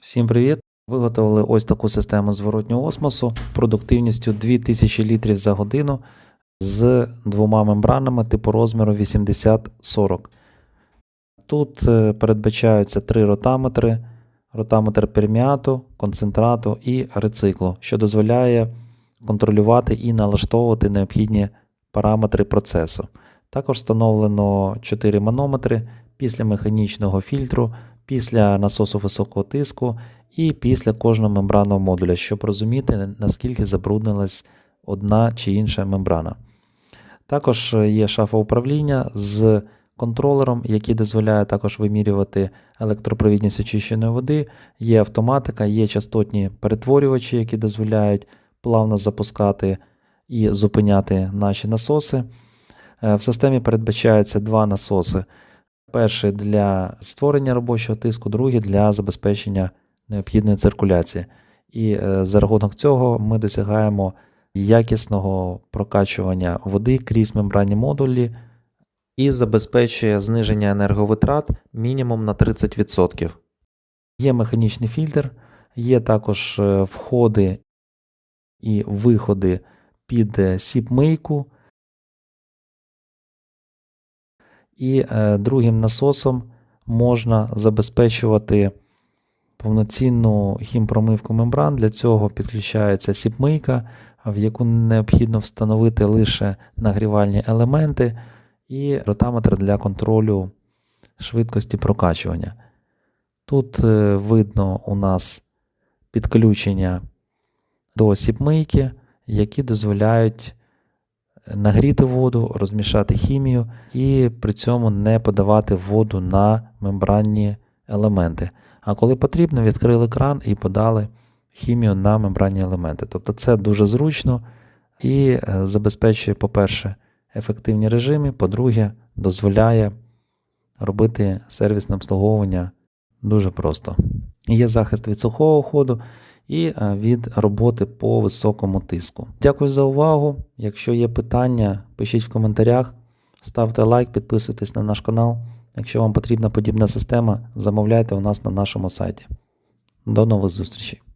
Всім привіт! Виготовили ось таку систему зворотнього осмосу продуктивністю 2000 літрів за годину з двома мембранами типу розміру 80-40. Тут е, передбачаються три ротаметри: ротаметр перміату, концентрату і рециклу, що дозволяє контролювати і налаштовувати необхідні параметри процесу. Також встановлено 4 манометри після механічного фільтру, після насосу високого тиску і після кожного мембранного модуля, щоб розуміти, наскільки забруднилась одна чи інша мембрана. Також є шафа управління з контролером, який дозволяє також вимірювати електропровідність очищеної води. Є автоматика, є частотні перетворювачі, які дозволяють плавно запускати і зупиняти наші насоси. Е, В системі передбачаються два насоси. Перший для створення робочого тиску, другий для забезпечення необхідної циркуляції. І е, за рахунок цього ми досягаємо якісного прокачування води крізь мембранні модулі і забезпечує зниження енерговитрат мінімум на 30%. Є механічний фільтр, є також е, входи і виходи під е, сіп-мийку. І е, другим насосом можна забезпечувати повноцінну хімпромивку мембран. Для цього підключається сіпмийка, в яку необхідно встановити лише нагрівальні елементи і ротаметр для контролю швидкості прокачування. Тут е, видно у нас підключення до сіпмийки, які дозволяють нагріти воду, розмішати хімію і при цьому не подавати воду на мембранні елементи. А коли потрібно, відкрили кран і подали хімію на мембранні елементи. Тобто це дуже зручно і е, забезпечує, по-перше, ефективні режими, по-друге, дозволяє робити сервісне обслуговування дуже просто. Є захист від сухого ходу і е, від роботи по високому тиску. Дякую за увагу. Якщо є питання, пишіть в коментарях, ставте лайк, підписуйтесь на наш канал. Якщо вам потрібна подібна система, замовляйте у нас на нашому сайті. До нових зустрічей!